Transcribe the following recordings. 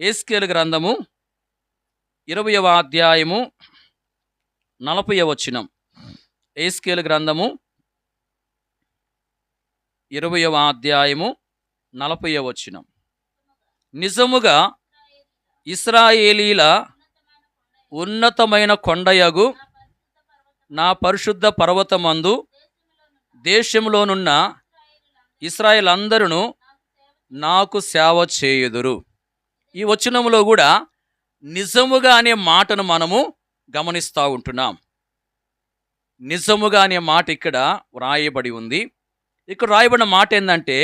ఏస్కేలు గ్రంథము ఇరవయవ అధ్యాయము నలభై వచనం. ఏస్కేల్ గ్రంథము ఇరవయవ అధ్యాయము నలభై వచనం. నిజముగా ఇస్రాయేలీల ఉన్నతమైన కొండయగు నా పరిశుద్ధ పర్వతమందు దేశంలోనున్న ఇస్రాయేల్ అందరూ నాకు సేవ చేయుదురు. ఈ వచనంలో కూడా నిజముగా అనే మాటను మనము గమనిస్తూ ఉంటున్నాం. నిజముగా అనే మాట ఇక్కడ వ్రాయబడి ఉంది. ఇక్కడ రాయబడిన మాట ఏంటంటే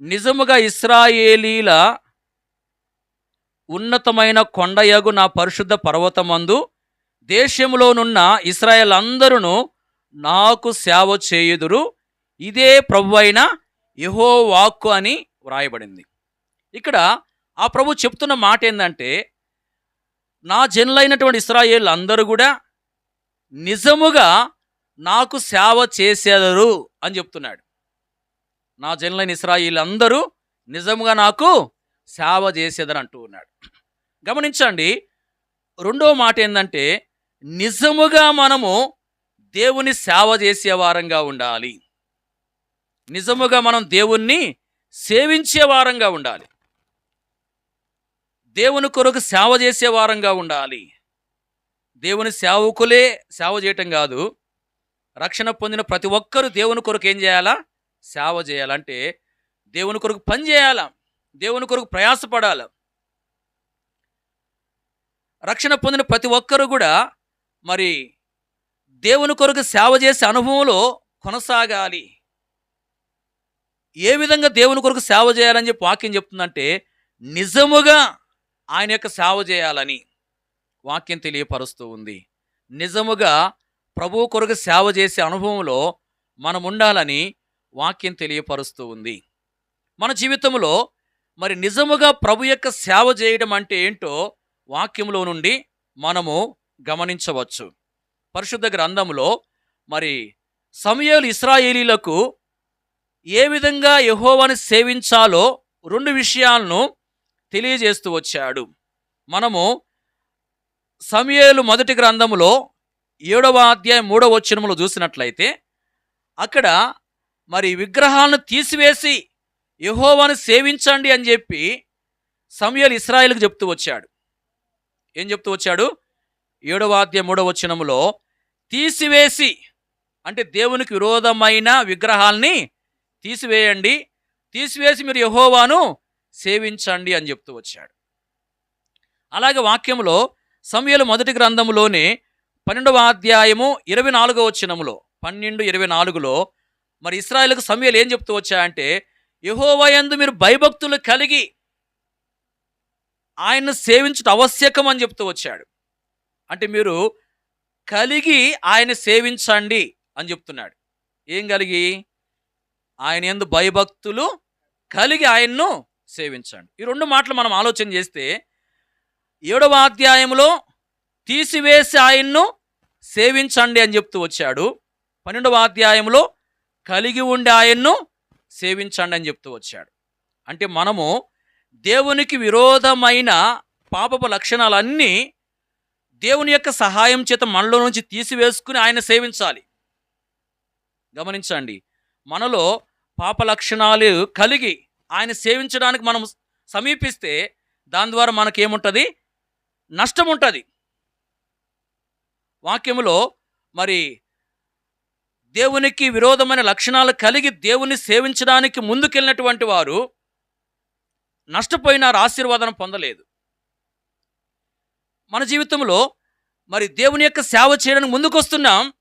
నిజముగా ఇస్రాయేలీల ఉన్నతమైన కొండయగు నా పరిశుద్ధ పర్వతమందు దేశంలోనున్న ఇస్రాయల్ అందరూ నాకు సేవ చేయుదురు. ఇదే ప్రభు అయిన యహో వాక్కు అని వ్రాయబడింది. ఇక్కడ ఆ ప్రభు చెప్తున్న మాట ఏంటంటే నా జనులైనటువంటి ఇస్రాయేల్ అందరూ కూడా నిజముగా నాకు సేవ చేసేదరు అని చెప్తున్నాడు. నా జనులైన ఇస్రాయిల్ అందరూ నిజముగా నాకు సేవ చేసేదని అంటూ ఉన్నాడు. గమనించండి రెండో మాట ఏంటంటే నిజముగా మనము దేవుని సేవ చేసేవారంగా ఉండాలి. నిజముగా మనం దేవుణ్ణి సేవించే వారంగా ఉండాలి. దేవుని కొరకు సేవ చేసే వారంగా ఉండాలి. దేవుని సేవకులే సేవ చేయటం కాదు. రక్షణ పొందిన ప్రతి ఒక్కరూ దేవుని కొరకు ఏం చేయాలా? సేవ చేయాలంటే దేవుని కొరకు పని చేయాలా? దేవుని కొరకు ప్రయాసపడాల? రక్షణ పొందిన ప్రతి ఒక్కరూ కూడా మరి దేవుని కొరకు సేవ చేసే అనుభవంలో కొనసాగాలి. ఏ విధంగా దేవుని కొరకు సేవ చేయాలని చెప్పి వాక్యం చెప్తుందంటే నిజముగా ఆయన యొక్క సేవ చేయాలని వాక్యం తెలియపరుస్తూ ఉంది. నిజముగా ప్రభు కొరకు సేవ చేసే అనుభవంలో మనం ఉండాలని వాక్యం తెలియపరుస్తూ ఉంది. మన జీవితంలో మరి నిజముగా ప్రభు యొక్క సేవ చేయడం అంటే ఏంటో వాక్యంలో నుండి మనము గమనించవచ్చు. పరిశుద్ధ గ్రంథంలో మరి సమయలు ఇస్రాయేలీలకు ఏ విధంగా యహోవాని సేవించాలో రెండు విషయాలను తెలియజేస్తూ వచ్చాడు. మనము సమయలు మొదటి గ్రంథములో ఏడవ అధ్యాయం మూడవ వచ్చినములు చూసినట్లయితే అక్కడ మరి విగ్రహాలను తీసివేసి యహోవాను సేవించండి అని చెప్పి సమయలు ఇస్రాయేల్కి చెప్తూ వచ్చాడు. ఏం చెప్తూ వచ్చాడు? ఏడవ అధ్యాయం మూడవ వచ్చినములో తీసివేసి అంటే దేవునికి విరోధమైన విగ్రహాల్ని తీసివేయండి. తీసివేసి మీరు యహోవాను సేవించండి అని చెప్తూ వచ్చాడు. అలాగే వాక్యంలో సమయలు మొదటి గ్రంథములోనే పన్నెండవ అధ్యాయము ఇరవై నాలుగవ వచ్చినములో పన్నెండు ఇరవై నాలుగులో మరి ఇస్రాయల్కు సమయలు ఏం చెప్తూ వచ్చాయంటే యహోవయందు మీరు భయభక్తులు కలిగి ఆయన్ను సేవించడం ఆవశ్యకం అని చెప్తూ వచ్చాడు. అంటే మీరు కలిగి ఆయన సేవించండి అని చెప్తున్నాడు. ఏం కలిగి? ఆయన ఎందు భయభక్తులు కలిగి ఆయన్ను సేవించండి. ఈ రెండు మాటలు మనం ఆలోచన చేస్తే ఏడవ అధ్యాయంలో తీసివేసి ఆయన్ను సేవించండి అని చెప్తూ వచ్చాడు. పన్నెండవ అధ్యాయంలో కలిగి ఉండి ఆయన్ను సేవించండి అని చెప్తూ వచ్చాడు. అంటే మనము దేవునికి విరోధమైన పాపపు లక్షణాలన్నీ దేవుని యొక్క సహాయం చేత మనలో నుంచి తీసివేసుకుని ఆయన సేవించాలి. గమనించండి. మనలో పాప లక్షణాలు కలిగి ఆయన సేవించడానికి మనం సమీపిస్తే దాని ద్వారా మనకేముంటుంది? నష్టం ఉంటుంది వాక్యములో మరి దేవునికి విరోధమైన లక్షణాలు కలిగి దేవుని సేవించడానికి ముందుకెళ్ళినటువంటి వారు నష్టపోయినారు ఆశీర్వాదం పొందలేదు. మన జీవితంలో మరి దేవుని యొక్క సేవ చేయడానికి ముందుకు వస్తున్నాం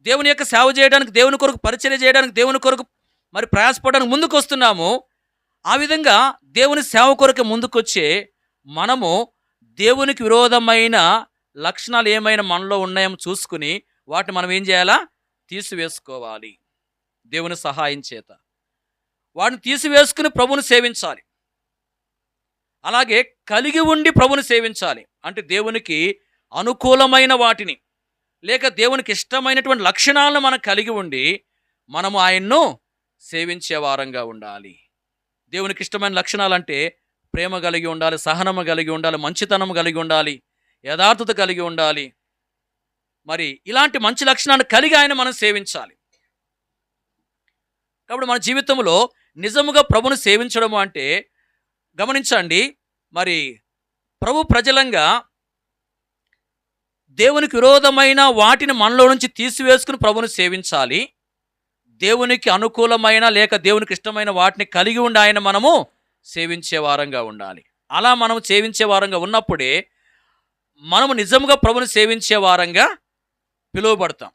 దేవుని యొక్క సేవ చేయడానికి దేవుని కొరకు పరిచయం చేయడానికి దేవుని కొరకు మరి ప్రయాసపడడానికి ముందుకు వస్తున్నాము ఆ విధంగా దేవుని సేవ కొరకు ముందుకొచ్చే మనము దేవునికి విరోధమైన లక్షణాలు ఏమైనా మనలో ఉన్నాయో చూసుకుని వాటిని మనం ఏం చేయాలా? తీసివేసుకోవాలి. దేవుని సహాయం చేత. వాటిని తీసివేసుకుని ప్రభుని సేవించాలి. అలాగే కలిగి ఉండి ప్రభుని సేవించాలి. అంటే దేవునికి అనుకూలమైన వాటిని లేక దేవునికి ఇష్టమైనటువంటి లక్షణాలను మనం కలిగి ఉండి మనము ఆయన్ను సేవించే వారంగా ఉండాలి. దేవునికి ఇష్టమైన లక్షణాలు అంటే ప్రేమ కలిగి ఉండాలి సహనము కలిగి ఉండాలి మంచితనం కలిగి ఉండాలి యథార్థత కలిగి ఉండాలి. మరి ఇలాంటి మంచి లక్షణాన్ని కలిగి ఆయన మనం సేవించాలి. కాబట్టి మన జీవితంలో నిజముగా ప్రభును సేవించడం అంటే గమనించండి మరి ప్రభు ప్రజలంగా దేవునికి విరోధమైన వాటిని మనలో నుంచి తీసివేసుకుని ప్రభుని సేవించాలి. దేవునికి అనుకూలమైన లేక దేవునికి ఇష్టమైన వాటిని కలిగి ఉండి ఆయన మనము సేవించే వారంగా ఉండాలి. అలా మనం సేవించే వారంగా ఉన్నప్పుడే మనము నిజంగా ప్రభుని సేవించే వారంగా పిలువబడతాం.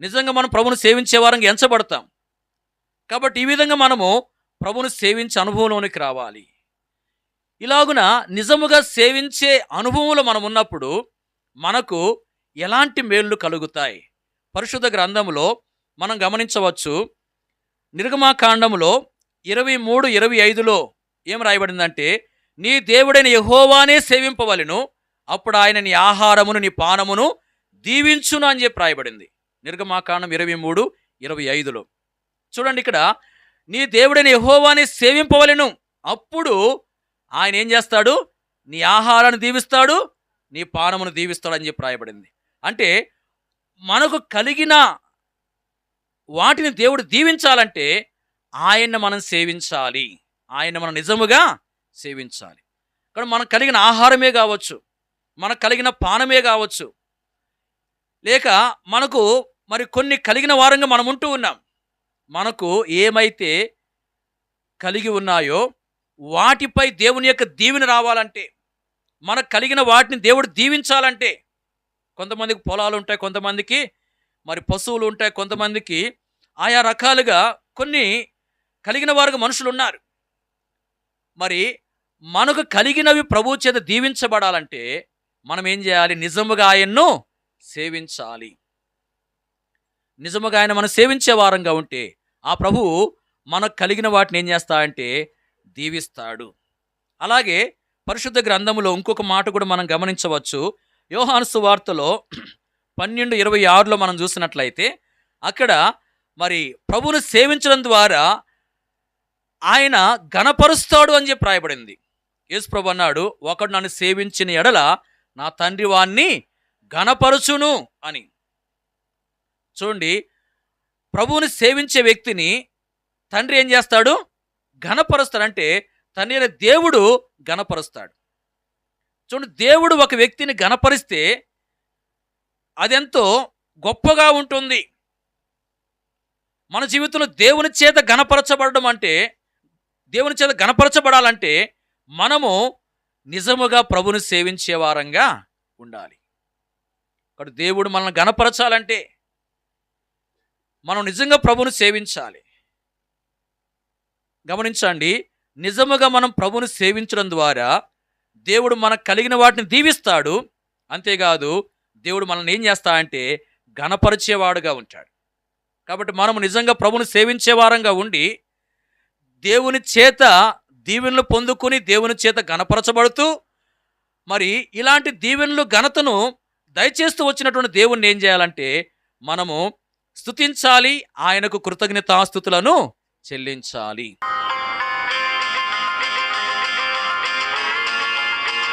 నిజంగా మనం ప్రభుని సేవించే వారంగా ఎంచబడతాం. కాబట్టి ఈ విధంగా మనము ప్రభుని సేవించే అనుభవంలోనికి రావాలి. ఇలాగున నిజముగా సేవించే అనుభవంలో మనం ఉన్నప్పుడు మనకు ఎలాంటి మేళ్ళు కలుగుతాయి? పరిశుద్ధ గ్రంథంలో మనం గమనించవచ్చు. నిర్గమాకాండములో ఇరవై మూడు ఇరవై ఐదులో ఏం రాయబడిందంటే నీ దేవుడైన యహోవానే సేవింపవలను అప్పుడు ఆయన నీ ఆహారమును నీ పానమును దీవించును అని చెప్పి రాయబడింది. నిర్గమాకాండం ఇరవై మూడు ఇరవై ఐదులో. చూడండి ఇక్కడ నీ దేవుడైన యహోవాని సేవింపవలెను అప్పుడు ఆయన ఏం చేస్తాడు? నీ ఆహారాన్ని దీవిస్తాడు నీ పానమును దీవిస్తాడు అని చెప్పి రాయబడింది. అంటే మనకు కలిగిన వాటిని దేవుడు దీవించాలంటే ఆయన్ని మనం సేవించాలి. ఆయన మనం నిజముగా సేవించాలి. కానీ మనకు కలిగిన ఆహారమే కావచ్చు మనకు కలిగిన పానమే కావచ్చు లేక మనకు మరి కొన్ని కలిగిన వారంగా మనం ఉంటూ ఉన్నాం. మనకు ఏమైతే కలిగి ఉన్నాయో వాటిపై దేవుని యొక్క దీవెన రావాలంటే మనకు కలిగిన వాటిని దేవుడు దీవించాలంటే కొంతమందికి పొలాలు ఉంటాయి కొంతమందికి మరి పశువులు ఉంటాయి కొంతమందికి ఆయా రకాలుగా కొన్ని కలిగిన వారికి మనుషులు ఉన్నారు మరి మనకు కలిగినవి ప్రభు చేత దీవించబడాలంటే మనం ఏం చేయాలి? నిజముగా ఆయన్ను సేవించాలి. నిజముగా ఆయన మనం సేవించే వారంగా ఉంటే ఆ ప్రభువు మనకు కలిగిన వాటిని ఏం చేస్తాడంటే దీవిస్తాడు. అలాగే పరిశుద్ధ గ్రంథంలో ఇంకొక మాట కూడా మనం గమనించవచ్చు. యోహాను వార్తలో పన్నెండు ఇరవై ఆరులో మనం చూసినట్లయితే అక్కడ మరి ప్రభువును సేవించడం ద్వారా ఆయన ఘనపరుస్తాడు అని చెప్పి రాయబడింది. యేసు ప్రభు అన్నాడు ఒకడు నన్ను సేవించిన ఎడల నా తండ్రి వాణ్ణి ఘనపరుచును అని. చూడండి ప్రభువుని సేవించే వ్యక్తిని తండ్రి ఏం చేస్తాడు? ఘనపరుస్తాడంటే తండ్రి అనే దేవుడు ఘనపరుస్తాడు. చూడండి దేవుడు ఒక వ్యక్తిని ఘనపరిస్తే అదెంతో గొప్పగా ఉంటుంది. మన జీవితంలో దేవుని చేత గణపరచబడడం అంటే దేవుని చేత గణపరచబడాలంటే మనము నిజముగా ప్రభుని సేవించేవారంగా ఉండాలి. అక్కడ దేవుడు మనల్ని గణపరచాలంటే మనం నిజంగా ప్రభుని సేవించాలి. గమనించండి నిజముగా మనం ప్రభుని సేవించడం ద్వారా దేవుడు మనకు కలిగిన వాటిని దీవిస్తాడు. అంతేకాదు దేవుడు మనల్ని ఏం చేస్తాడంటే గణపరిచేవాడుగా ఉంటాడు. కాబట్టి మనము నిజంగా ప్రభుని సేవించే వారంగా ఉండి దేవుని చేత దీవెనలు పొందుకొని దేవుని చేత గణపరచబడుతూ మరి ఇలాంటి దీవెనలు ఘనతను దయచేస్తూ వచ్చినటువంటి దేవుణ్ణి ఏం చేయాలంటే మనము స్తుతించాలి ఆయనకు కృతజ్ఞతాస్థుతులను చెల్లించాలి.